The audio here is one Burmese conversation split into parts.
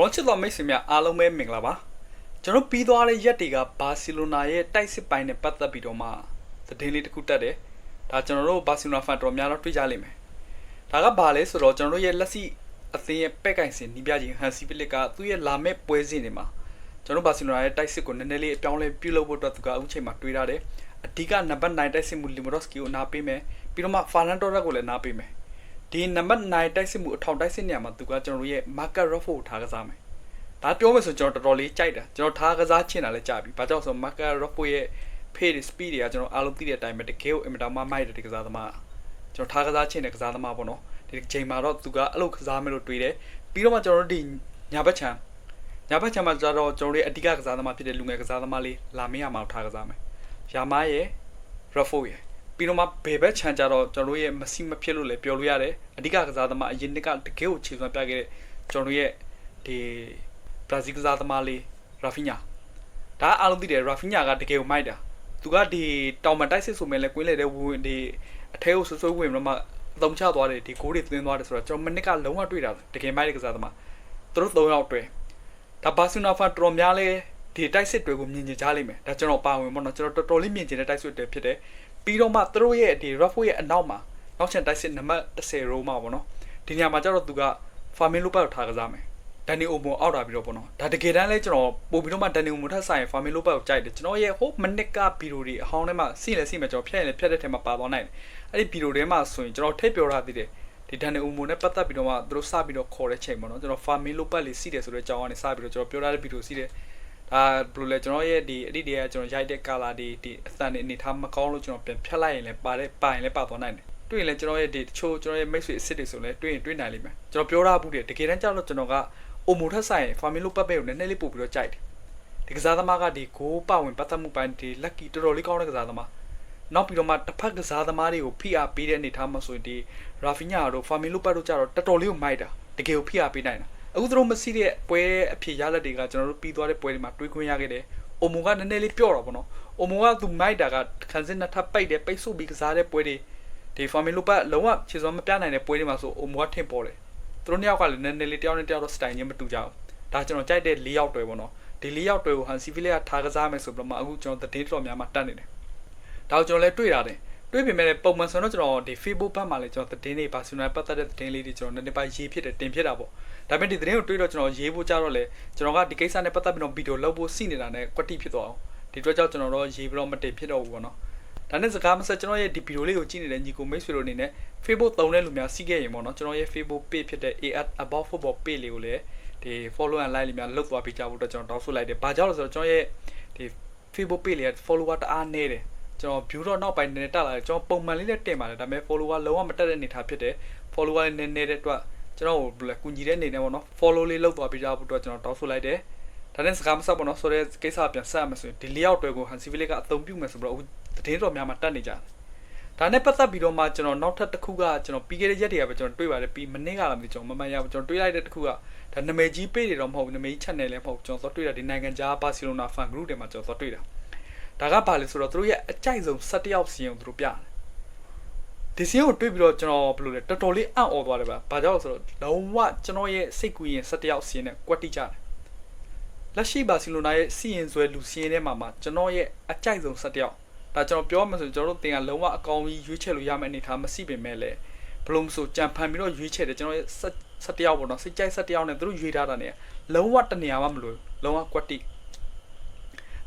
တော်ချစ်တော်မိတ်ဆွေများအားလုံးပဲမင်္ဂလာပါကျွန်တော်ပြီးသွားတဲ့ရက်တွေကဘာစီလိုနာရဲ့တိုက်စစ်ပိုင်းနဲ့ပတ်သက်ပြီးတော့မှသတင်းလေးတစ်ခုတက်တယ်ဒါကျွန်တော်တို့ဘာစီလိုနာဖန်တော်များတော့တွေ့ကြလိမ့်မယ်ဒါကဘာလဲဆိုတော့ကျွန်တော်တို့ရဲ့လက်ရှိအသင်းရဲ့ပက်ကင်စင်နီးပြချင်းဟန်စီဖီလစ်ကသူ့ရဲ့လာမဲ့ပွဲစဉ်တွေမှာကျွန်တော်ဘာစီလိုနာရဲ့တိုက်စစ်ကိုနည်းနည်းလေးအပြောင်းလဲပြုလုပ်ဖို့အတွက်သူကအခုချိန်မှာတွေးထားတယ်အဓိကနံပါတ်9တိုက်စစ်မှုလီမိုရော့စကီကိုနားပေးမယ်ပြီးတော့မှဖာနန်တိုရက်ကိုလည်းနားပေးမယ် ဒီနံပါတ်9တိုက်စစ်မှုအထောင်တိုက်စစ်နေရာမှာသူကကျွန်တော်တို့ရဲ့ market ruffle ကိုထားကစားမယ်။ဒါပြောမယ်ဆိုကျွန်တော်တော်တော်လေးကြိုက်တာကျွန်တော်ထားကစားချင်တာလည်းကြာပြီ။ဘာကြောင့်ဆို market ruffle ရဲ့ pace speed တွေကကျွန်တော်အားလုံးသိတဲ့အတိုင်းပဲတကယ်ကိုအင်မတန်မှမိုက်တဲ့ဒီကစားသမား။ကျွန်တော်ထားကစားချင်တဲ့ကစားသမားပေါ့နော်။ဒီချိန်မှာတော့သူကအဲ့လိုကစားမယ်လို့တွေးတယ်။ပြီးတော့မှကျွန်တော်တို့ဒီညာဘက်ချမ်းညာဘက်ချမ်းမှာကျတော့ကျွန်တော်တို့ရဲ့အဓိကကစားသမားဖြစ်တဲ့လူငယ်ကစားသမားလေးလာမင်းရမှာထားကစားမယ်။ယာမားရဲ့ ruffle ရဲ့ ပြီးတော့မှဘယ်ဘက်ချန်ကြတော့ကျွန်တော်တို့ရဲ့မစီမဖြစ်လို့လည်းပြောလို့ရတယ်အဓိကကစားသမားအရင်နှစ်ကတကယ်ကိုခြေစွမ်းပြခဲ့တဲ့ကျွန်တော်တို့ရဲ့ဒီဘရာဇီးကစားသမားလေးရာဖီညာဒါအားလုံးသိတယ်ရာဖီညာကတကယ်ကိုမိုက်တာသူကဒီတောင်မတိုက်စစ်ဆိုမဲ့လဲကွင်းလေတဲ့ဝင်ဒီအထဲကိုဆွဆွဝင်တော့မှအသုံးချသွားတယ်ဒီဂိုးတွေသွင်းသွားတယ်ဆိုတော့ကျွန်တော်မနစ်ကလုံးဝတွေ့တာတကယ်မိုက်တဲ့ကစားသမားသူတို့၃ယောက်တွေ့ဒါဘာစီနိုဖာတော်များလဲဒီတိုက်စစ်တွေကိုမြင်ကြကြလိမ့်မယ်ဒါကျွန်တော်ပါဝင်ပေါ့နော်ကျွန်တော်တော်တော်လေးမြင်ကျင်တဲ့တိုက်စစ်တွေဖြစ်တယ် ပြီးတော့မှသူတို့ရဲ့ဒီ Raffo ရဲ့အနောက်မှာနောက်ချန်တိုက်စစ်နံပါတ်10ရိုးမှာပေါ့နော်ဒီညမှာကျတော့သူက Farming Lopa ကိုထားကစားမယ်ဒန်နီအိုမိုအောက်တာပြီးတော့ပေါ့နော်ဒါတကယ်တမ်းလဲကျွန်တော်ပို့ပြီးတော့မှဒန်နီအိုမိုထက်ဆိုင် Farming Lopa ကိုကြိုက်တယ်ကျွန်တော်ရဲ့ဟိုမနစ်ကဗီဒီယိုတွေအဟောင်းထဲမှာစီးလဲစီးမယ်ကျွန်တော်ဖြတ်ရင်လည်းဖြတ်တဲ့ထဲမှာပါသွားနိုင်တယ်အဲ့ဒီဗီဒီယိုထဲမှာဆိုရင်ကျွန်တော်ထိပ်ပြောထားသေးတယ်ဒီဒန်နီအိုမိုနဲ့ပတ်သက်ပြီးတော့မှသူတို့စပြီးတော့ခေါ်တဲ့ချိန်ပေါ့နော်ကျွန်တော် Farming Lopa လေးစီးတယ်ဆိုတဲ့အကြောင်းကနေစပြီးတော့ကျွန်တော်ပြောထားတဲ့ဗီဒီယိုစီးတယ် ဒါဘယ်လိုလဲကျွန်တော်ရဲ့ဒီအဲ့ဒီတည်းကကျွန်တော်ရိုက်တဲ့ color တွေဒီအသံတွေအနေထားမကောင်းလို့ကျွန်တော်ပြန်ဖြတ်လိုက်ရင်လည်းပါတဲ့ပါရင်လည်းပါသွားနိုင်တယ်တွေ့ရင်လည်းကျွန်တော်ရဲ့ဒီတချို့ကျွန်တော်ရဲ့မိတ်ဆွေအစ်စ်တွေဆိုလည်းတွေ့ရင်တွေ့နိုင်လိမ့်မယ်ကျွန်တော်ပြောထားဘူးတယ်တကယ်တမ်းကျတော့ကျွန်တော်ကအိုမိုထက်ဆိုင် family လို့ပတ်ပဲကိုနည်းနည်းလေးပို့ပြီးတော့ကြိုက်တယ်ဒီကစားသမားကဒီကိုပဝင်ပတ်သက်မှုပိုင်းဒီ lucky တော်တော်လေးကောင်းတဲ့ကစားသမားနောက်ပြီးတော့မှတစ်ဖက်ကစားသမားတွေကိုဖိအားပေးတဲ့အနေထားမှာဆိုရင်ဒီ Rafinha တို့ family လို့ပတ်တို့ကြတော့တော်တော်လေးကိုမိုက်တာတကယ်ကိုဖိအားပေးနိုင်တာ အခုသူတို့မစီးတဲ့ပွဲအဖြစ်ရလက်တွေကကျွန်တော်တို့ပြီးသွားတဲ့ပွဲတွေမှာတွေးခွင့်ရခဲ့တယ်။အိုမိုကနည်းနည်းလေးပြော့တော့ဗောနော်။အိုမိုကသူမိုက်တာကခန်းစင်းနှစ်ထပ်ပိတ်တယ်ပိတ်ဆို့ပြီးကစားတဲ့ပွဲတွေဒီဖော်မီလိုပတ်လုံးဝခြေစွမ်းမပြနိုင်တဲ့ပွဲတွေမှာဆိုအိုမိုကထင်ပေါ်တယ်။သူတို့နှစ်ယောက်ကလည်းနည်းနည်းလေးတယောက်နဲ့တယောက်တော့စတိုင်ချင်းမတူကြဘူး။ဒါကျွန်တော်ကြိုက်တဲ့၄ယောက်တွေဗောနော်။ဒီ၄ယောက်တွေကိုဟန်စီဗီလီယာထားကစားမယ်ဆိုပြီးတော့မှအခုကျွန်တော်သတင်းတော်များမှာတက်နေတယ်။ဒါကိုကျွန်တော်လည်းတွေ့ရတယ်။တွေးပေမဲ့ပုံမှန်ဆိုတော့ကျွန်တော်ဒီ Facebook ဘက်မှာလည်းကျွန်တော်သတင်းတွေဘာစီနိုပတ်သက်တဲ့သတင်းလေးတွေကျွန်တော်နည်းနည်းပါရေးဖြစ်တယ်တင်ဖြစ်တာပေါ့ ဒါပေမဲ့ဒီသတင်းကိုတွေးတော့ကျွန်တော်ရေးဖို့ကြတော့လေကျွန်တော်ကဒီကိစ္စနဲ့ပတ်သက်ပြီးတော့ဗီဒီယိုလုပ်ဖို့စီနေတာနဲ့ကွက်တိဖြစ်သွားအောင်ဒီအတွက်ကြောင့်ကျွန်တော်တော့ရေးပြီးတော့မတင်ဖြစ်တော့ဘူးပေါ့နော်ဒါနဲ့စကားမဆက်ကျွန်တော်ရဲ့ဒီဗီဒီယိုလေးကိုကြည့်နေတဲ့ညီကိုမိတ်ဆွေတို့အနေနဲ့ Facebook သုံးတဲ့လူများစီးခဲ့ရင်ပေါ့နော်ကျွန်တော်ရဲ့ Facebook page ဖြစ်တဲ့ AS About Football page လေးကိုလည်းဒီ follow and like လေးများလုပ်သွားပေးကြဖို့အတွက်ကျွန်တော်တောင်းဆိုလိုက်တယ်။ဘာကြောင့်လဲဆိုတော့ကျွန်တော်ရဲ့ဒီ Facebook page လေးက follower တအားနေတယ်။ကျွန်တော် view တော့နောက်ပိုင်းနည်းနည်းတက်လာတယ်ကျွန်တော်ပုံမှန်လေးနဲ့တင်ပါတယ်ဒါပေမဲ့ follower လုံးဝမတက်တဲ့အနေထားဖြစ်တယ် follower နည်းနည်းတဲ့အတွက် ကျွန်တော်ဘယ်လဲကူညီတဲ့အနေနဲ့ပေါ့နော် follow လေးလုပ်သွားပေးကြဖို့အတွက်ကျွန်တော်တောင်းဆိုလိုက်တယ်ဒါနဲ့စကားမဆက်ပေါ့နော်ဆိုတော့ကိစ္စပြန်ဆက်ရမယ်ဆိုရင်ဒီလေးယောက်တွေကိုဟန်စီဗီလေးကအသုံးပြုမယ်ဆိုတော့အခုသတင်းတော်များမှာတက်နေကြတယ်ဒါနဲ့ပတ်သက်ပြီးတော့မှကျွန်တော်နောက်ထပ်တစ်ခုကကျွန်တော်ပြီးခဲ့တဲ့ရက်တွေကပဲကျွန်တော်တွေ့ပါတယ်ပြီးမနေ့ကလည်းကျွန်တော်မမှန်ရဘူးကျွန်တော်တွေ့လိုက်တဲ့တစ်ခုကဒါနာမည်ကြီးပေးတွေတော့မဟုတ်ဘူးနာမည်ကြီး channel လည်းမဟုတ်ကျွန်တော်တွေ့တာဒီနိုင်ငံခြားဘာစီလိုနာ fan group တွေမှာကျွန်တော်တွေ့တာဒါကဘာလဲဆိုတော့သူတို့ရဲ့အကြိုက်ဆုံး17ယောက်စီရင်သူတို့ပြတယ် ဒီစီကိုတွေ့ပြီးတော့ကျွန်တော်ဘယ်လိုလဲတော်တော်လေးအံ့ဩသွားတယ်ဗျာ။ဘာကြောင့်လဲဆိုတော့လုံးဝကျွန်တော်ရဲ့စိတ်ကူးရင်17ယောက်စီရင်နဲ့ကွက်တိကြတယ်။လက်ရှိဘာစီလိုနာရဲ့စီရင်ဆွဲလူစီရင်ထဲမှာမှာကျွန်တော်ရဲ့အကြိုက်ဆုံး17ယောက်ဒါကျွန်တော်ပြောမှဆိုကျွန်တော်တို့တင်ကလုံးဝအကောင်ကြီးရွေးချယ်လို့ရမယ့်အနေထားမရှိပေမဲ့လည်းဘလို့မဆိုကြံဖန်ပြီးတော့ရွေးချယ်တယ်ကျွန်တော်ရဲ့17ယောက်ပေါ့နော်စိတ်ကြိုက်17ယောက်နဲ့သူတို့ရွေးထားတာ ਨੇ လုံးဝတနေရာမှမလို့လုံးဝကွက်တိ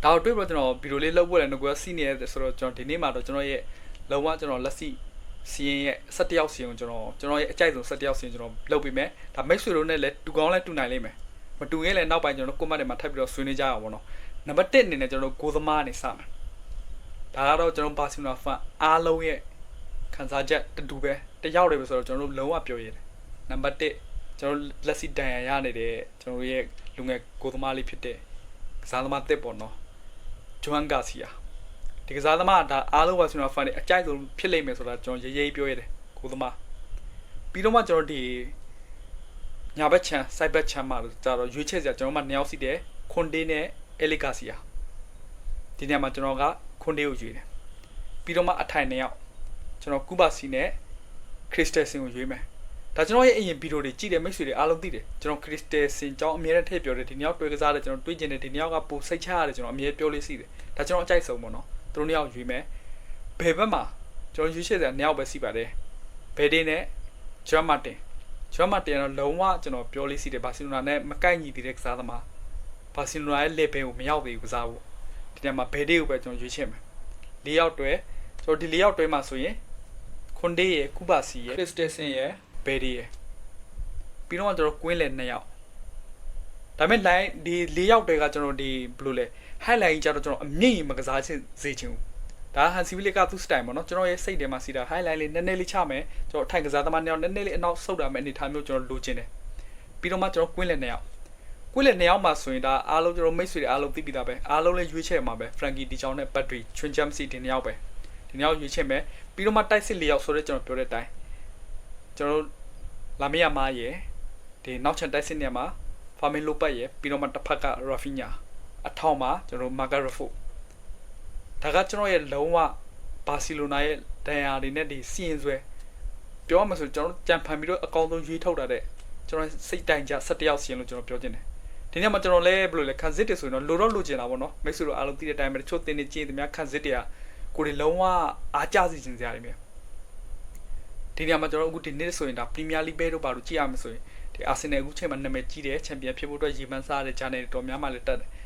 ဒါတော့တွေ့ပြီးတော့ကျွန်တော်ဗီဒီယိုလေးလုပ်ဖို့လည်းငကွယ်စီနေရတယ်ဆိုတော့ကျွန်တော်ဒီနေ့မှာတော့ကျွန်တော်ရဲ့လုံးဝကျွန်တော်လက်စီ စီရင်ရဲ့17ယောက်စီရင်ကျွန်တော်ကျွန်တော်ရဲ့အကြိုက်ဆုံး17ယောက်စီရင်ကျွန်တော်လုပ်ပေးမယ်ဒါမိတ်ဆွေတို့နဲ့လည်းတူကောင်းလည်းတူနိုင်လိမ့်မယ်မတူရင်လည်းနောက်ပိုင်းကျွန်တော်ကွန်မန့်တွေမှာထပ်ပြီးတော့ဆွေးနွေးကြရအောင်ပေါ့နော်နံပါတ်1အနေနဲ့ကျွန်တော်ကိုသမားအနေစမယ်ဒါကတော့ကျွန်တော်ဘာစီနိုဖန်အားလုံးရဲ့ခံစားချက်တူတူပဲတယောက်တည်းပဲဆိုတော့ကျွန်တော်တို့လုံးဝပြောရတယ်နံပါတ်1ကျွန်တော်လက်စီတန်ရရနေတဲ့ကျွန်တော်ရဲ့လူငယ်ကိုသမားလေးဖြစ်တဲ့ကစားသမားတစ်ပေါ့နော်ဂျွမ်ဂါစီယာ ဒီကစားသမားဒါအားလုံးပါကျွန်တော်ဖန်နေအကြိုက်ဆုံးဖြစ်လိမ့်မယ်ဆိုတာကျွန်တော်ရေးရေးပြောရတယ်ကိုသမားပြီးတော့မှကျွန်တော်ဒီညာဘက်ချန်စိုက်ဘက်ချန်မှာကြတော့ရွေးချယ်စရာကျွန်တော်မှနှစ်ယောက်စီတယ်ခွန်ဒေးနဲ့အဲလီဂါစီယာဒီနေရာမှာကျွန်တော်ကခွန်ဒေးကိုရွေးတယ်ပြီးတော့မှအထိုင်နှစ်ယောက်ကျွန်တော်ကူပါစီနဲ့ခရစ်စတယ်ဆင်ကိုရွေးမယ်ဒါကျွန်တော်ရဲ့အရင်ဗီဒီယိုတွေကြည့်တဲ့မိတ်ဆွေတွေအားလုံးသိတယ်ကျွန်တော်ခရစ်စတယ်စင်ကြောင်းအမြဲတမ်းထည့်ပြောတယ်ဒီနှစ်ယောက်တွေ့ကစားတယ်ကျွန်တော်တွေးကျင်တယ်ဒီနှစ်ယောက်ကပိုစိတ်ချရတယ်ကျွန်တော်အမြဲပြောလေးစီတယ်ဒါကျွန်တော်အကြိုက်ဆုံးပေါ့နော် သူတို့နှစ်ယောက်ရွေးမယ်ဘယ်ဘက်မှာကျွန်တော်ရွေးချယ်စရာနှစ်ယောက်ပဲစီပါတယ်ဘယ်တင်းနဲ့ဂျွမ်မာတင်ဂျွမ်မာတင်တော့လုံးဝကျွန်တော်ပြောလေးစီတယ်ဘာစီလိုနာနဲ့မကိုက်ညီသေးတဲ့ကစားသမားဘာစီလိုနာရဲ့ level ကိုမရောက်သေးဘူးကစားဖို့ဒီထဲမှာဘယ်ဒေးကိုပဲကျွန်တော်ရွေးချယ်မယ်၄ယောက်တွဲကျွန်တော်ဒီ၄ယောက်တွဲမှာဆိုရင်ခွန်ဒေးရဲ့ကုပါစီရဲ့ခရစ်စတယ်စင်ရဲ့ဘယ်ဒီရဲ့ပြီးတော့ကျွန်တော်ကွင်းလေ2ယောက်ဒါပေမဲ့ line ဒီ4ယောက်တည်းကကျွန်တော်ဒီဘယ်လိုလဲ highlight ကြီးကြတော့ကျွန်တော်အမြင့်ကြီးမကစားချင်စေချင်ဘူးဒါဟန်စီဗီလစ်ကသူ့ style ပေါ့နော်ကျွန်တော်ရဲ့စိတ်ထဲမှာစီတာ highlight လေးနည်းနည်းလေးချမယ်ကျွန်တော်ထိုင်ကစားသမားနှစ်ယောက်နည်းနည်းလေးအနောက်ဆုတ်တာမဲ့အနေထားမျိုးကျွန်တော်လိုချင်တယ်ပြီးတော့မှကျွန်တော်ကွင်းလေ2ယောက်ကွင်းလေ2ယောက်မှာဆိုရင်ဒါအားလုံးကျွန်တော်မိတ်ဆွေတွေအားလုံးသိပြီးသားပဲအားလုံးလည်းရွေးချယ်မှာပဲ Frankie ဒီချောင်းနဲ့ Battery Chun Jam City ဒီ2ယောက်ပဲဒီ2ယောက်ရွေးချယ်မယ်ပြီးတော့မှတိုက်စစ်4ယောက်ဆိုတော့ကျွန်တော်ပြောတဲ့အတိုင်းကျွန်တော်လာမရမားရယ်ဒီနောက်ချန်တိုက်စစ်နေရာမှာဖာမင်လိုပတ်ရဲ့ပြီးတော့မှတစ်ဖက်ကရာဖီညာ အထောက်မှာကျွန်တော်မာဂါရဖိုဒါကကျွန်တော်ရဲ့လုံးဝဘာစီလိုနာရဲ့ဒဏ်ရာတွေနဲ့ဒီစီရင်ဆွဲပြောရမှာဆိုကျွန်တော်ကြံဖန်ပြီးတော့အကောင်းဆုံးရွေးထုတ်တာတဲ့ကျွန်တော်စိတ်တိုင်ကြ17ယောက်စီရင်လို့ကျွန်တော်ပြောချင်တယ်ဒီနေ့မှာကျွန်တော်လည်းဘယ်လိုလဲခံစစ်တွေဆိုရင်တော့လိုတော့လိုချင်တာပေါ့နော်မိတ်ဆွေတို့အားလုံးသိတဲ့အတိုင်းပဲတချို့တင်နေကြည့်နေများခံစစ်တွေကကိုယ်တွေလုံးဝအားကျစီခြင်းစရာတွေမျိုးဒီနေ့မှာကျွန်တော်အခုဒီနေ့ဆိုရင်ဒါပရီးမီးယားလိပဲတို့ဘာလို့ကြည့်ရမလဲဆိုရင်ဒီအာဆင်နယ်အခုချိန်မှာနာမည်ကြီးတယ်ချန်ပီယံဖြစ်ဖို့အတွက်ရေပန်းစားတဲ့ဂျာနယ်တော်များမှလည်းတက်တယ်။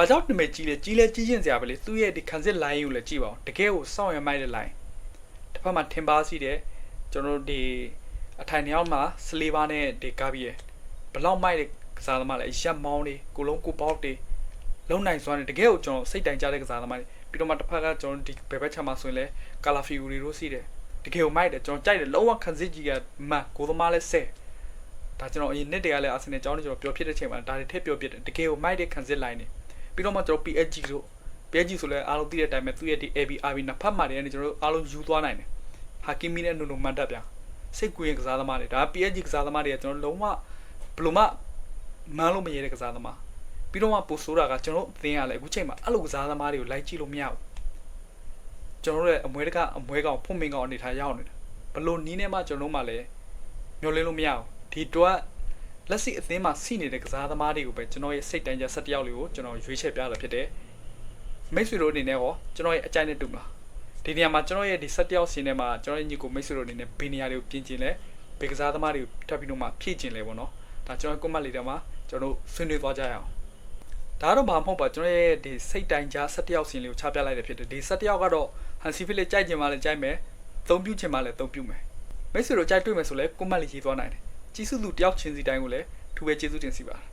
ဘာကြောင့်နာမည်ကြီးလဲကြီးလဲကြီးချင်းစရာပဲလေသူ့ရဲ့ဒီခံစစ် line ကိုလည်းကြည့်ပါဦးတကယ်ကိုစောင့်ရမိုက်တဲ့ line တစ်ဖက်မှာထင်ပါစီတယ်ကျွန်တော်တို့ဒီအထိုင်နှစ်ယောက်မှာစလီဘာနဲ့ဒီကာဘီရဲ့ဘလောက်မိုက်တဲ့ကစားသမားလဲရက်မောင်းတွေကိုလုံးကိုပေါက်တွေလုံနိုင်စွမ်းတယ်တကယ်ကိုကျွန်တော်စိတ်တိုင်ကြတဲ့ကစားသမားတွေပြီးတော့မှတစ်ဖက်ကကျွန်တော်ဒီဘယ်ဘက်ချမှာဆိုရင်လဲကာလာဖီဂူရီတို့စီးတယ်တကယ်ကိုမိုက်တယ်ကျွန်တော်ကြိုက်တယ်လုံးဝခံစစ်ကြီးကမန်ကိုသမားလဲဆဲဒါကျွန်တော်အရင်နှစ်တည်းကလည်းအာဆင်နယ်ကျောင်းနေကျွန်တော်ပြောဖြစ်တဲ့ချိန်မှာဒါတွေထည့်ပြောဖြစ်တယ်တကယ်ကိုမိုက်တဲ့ခံစစ် line နေ ပြီးတော့မှကျွန်တော် PSG တို့ PSG ဆိုလဲအားလုံးသိတဲ့အတိုင်းပဲသူ့ရဲ့ဒီ AB RB နှစ်ဖက်မှာတည်းကနေကျွန်တော်တို့အားလုံးယူသွားနိုင်တယ်ဟာကီမီနဲ့နူနိုမန်တက်ပြန်စိတ်ကူရင်ကစားသမားတွေဒါ PSG ကစားသမားတွေကကျွန်တော်လုံးဝဘလို့မှမန်းလို့မရတဲ့ကစားသမားပြီးတော့မှပိုဆိုးတာကကျွန်တော်အသင်းကလည်းအခုချိန်မှာအဲ့လိုကစားသမားတွေကိုလိုက်ကြည့်လို့မရဘူးကျွန်တော်တို့ရဲ့အမွဲတကအမွဲကောင်ဖွင့်မင်းကောင်အနေထားရောက်နေတယ်ဘလို့နီးနေမှကျွန်တော်တို့မှလည်းမျောလင်းလို့မရဘူးဒီတော့ လက်ရှိအသင်းမှာစီနေတဲ့ကစားသမားတွေကိုပဲကျွန်တော်ရဲ့စိတ်တန်းကြ17ယောက်လေးကိုကျွန်တော်ရွေးချယ်ပြတာဖြစ်တယ်မိတ်ဆွေတို့အနေနဲ့ရောကျွန်တော်ရဲ့အကြိုက်နဲ့တူမလားဒီနေရာမှာကျွန်တော်ရဲ့ဒီ17ယောက်စီးနေမှာကျွန်တော်ရဲ့ညီကိုမိတ်ဆွေတို့အနေနဲ့ဘယ်နေရာတွေကိုပြင်ကျင်လဲဘယ်ကစားသမားတွေကိုထပ်ပြီးတော့မှဖြည့်ကျင်လဲပေါ့နော်ဒါကျွန်တော်ကွန်မန့်လေးထဲမှာကျွန်တော်တို့ဆွေးနွေးသွားကြရအောင်ဒါတော့ဘာမှမဟုတ်ပါကျွန်တော်ရဲ့ဒီစိတ်တိုင်ကြား17ယောက်စီးလေးကိုချပြလိုက်တယ်ဖြစ်တယ်ဒီ17ယောက်ကတော့ဟန်စီဖီလေးကြိုက်ကျင်မှလည်းကြိုက်မယ်သုံးပြုချင်မှလည်းသုံးပြုမယ်မိတ်ဆွေတို့ကြိုက်တွေ့မယ်ဆိုလဲကွန်မန့်လေးရေးသွားနိုင်တယ် ကြီးစုသူတယောက်ချင်းစီတိုင်းကိုလည်းထူပဲကျေးဇူးတင်စီပါတယ်